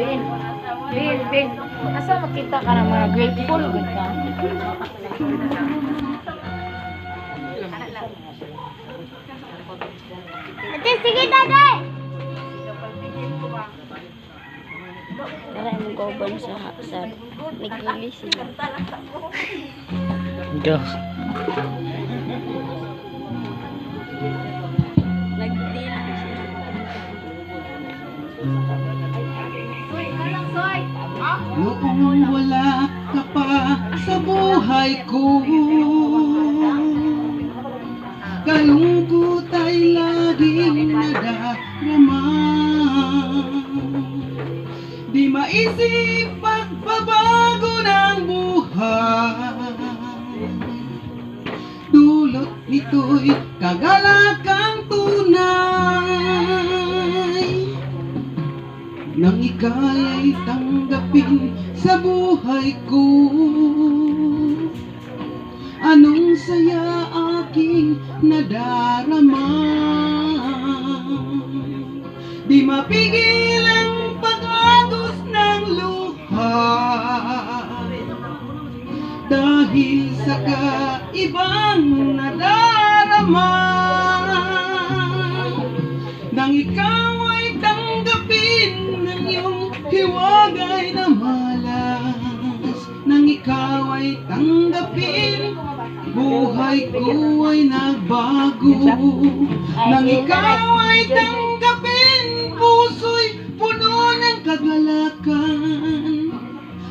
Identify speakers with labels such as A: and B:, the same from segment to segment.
A: Bin, bin, bin. Asa makita ka ng mga grateful, good ka?
B: Ate, sige, tatay!
C: Tara mo kauban sa sa nagili sila.
D: Go.
E: Noong wala ka pa sa buhay ko Kalungkot ay laging nadarama Di maisip pagbabago ng buhay. Dulot nito'y kagalakang tunay nang ika'y tanggapin sa buhay ko. Anong saya aking nadarama? Di mapigil ang pag-agos ng luha. Dahil sa kaibang nadarama nang ikaw ay tanggapin hiwagay na malas Nang ikaw ay tanggapin. Buhay ko ay nagbago Nang ikaw ay tanggapin. Puso'y puno ng kagalakan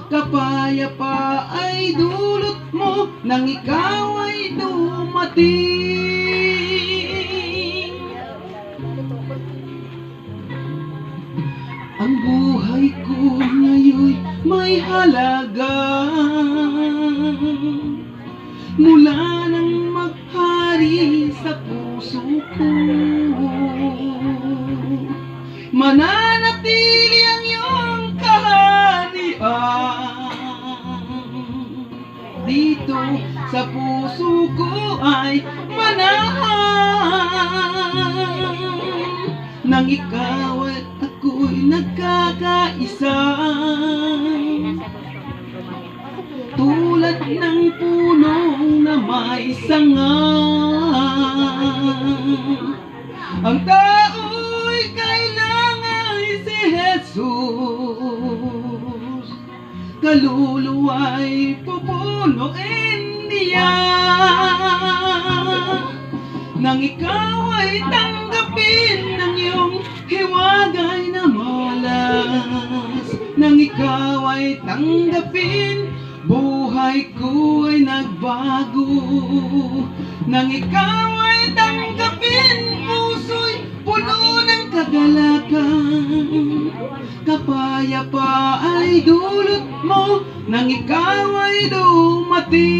E: Kapayapa ay dulot mo Nang ikaw ay dumating. Ang buhay may halaga. Mula nang maghari sa puso ko Mananatili ang iyong kaharian. Dito sa puso ko ay manahan Nang ikaw at ako'y nagkakaisa ng punong na may sanga. Ang tao'y kailangan si Jesus. Kaluluwa'y pupunuin niya. Nang ikaw ay tanggapin ng iyong hiwagay na malas. Nang ikaw ay tanggapin Buhay ko ay nagbago. Nang ikaw ay tanggapin Puso'y puno ng kagalakan. Kapayapa ay dulot mo Nang ikaw ay dumating.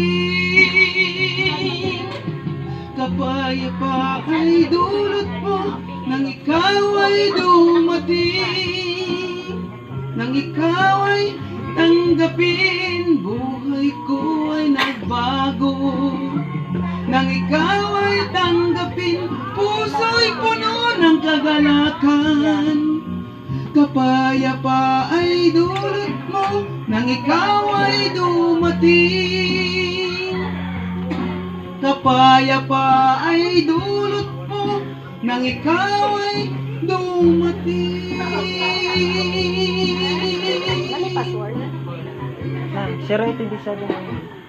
E: Kapayapa ay dulot mo Nang ikaw ay dumating. Nang ikaw ay tanggapin ko ay nagbago Nang ikaw ay tanggapin Puso'y puno ng kagalakan. Kapayapa ay dulot mo Nang ikaw ay dumating. Kapayapa ay dulot mo Nang ikaw ay dumating.
A: Ano password?
D: Na, 087.